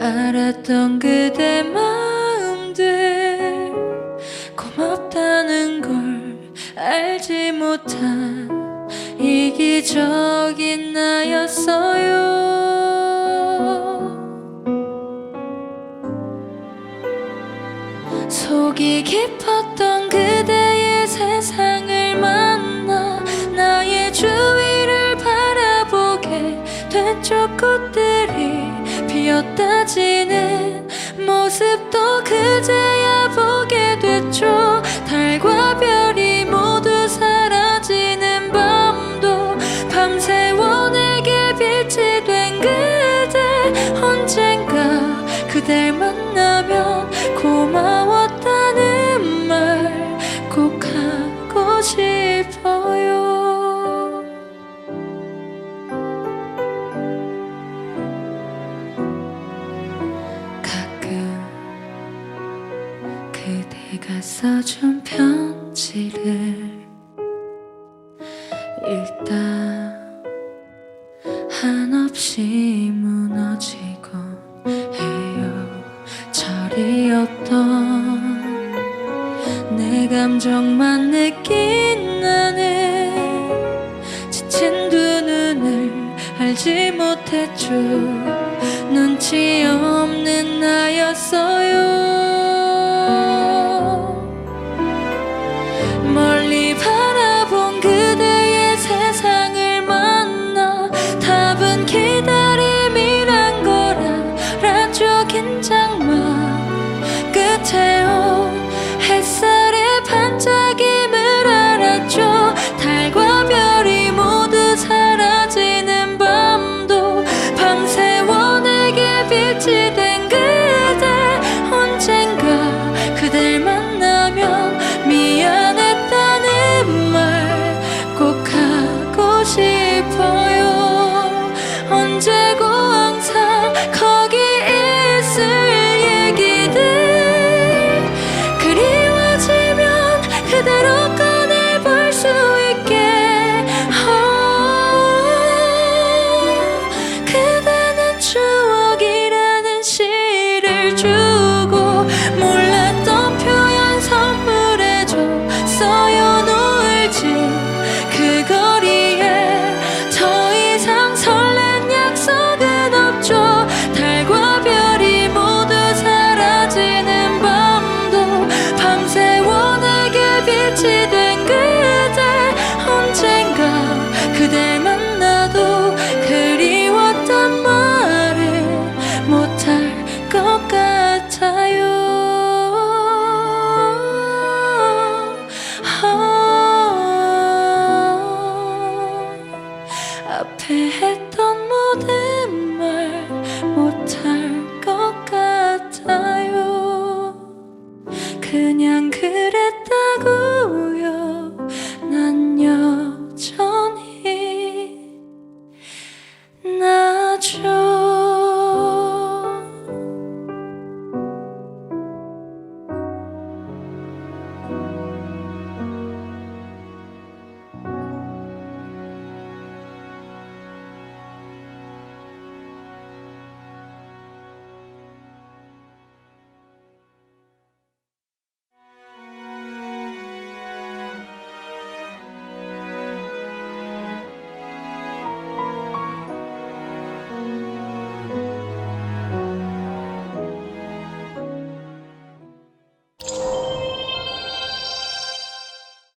알았던 그대 마음들 고맙다는 걸 알지 못한 이기적인 나였어요. 속이 깊었던 그대의 세상을 만나 나의 주위를 바라보게 됐죠 꽃들이 피었다지는 모습도 그제야 보게 됐죠. 달과 별이 모두 사라지는 밤도 밤새워 내게 빛이 된 그대. 언젠가 그댈 만나면 고마웠다는 말 꼭 하고 싶어요 그대가 써준 편지를 읽다 한없이 무너지곤 해요. 철이 없던 내 감정만 느낀 나는 지친 두 눈을 알지 못했죠. 눈치 없는 나였어요 알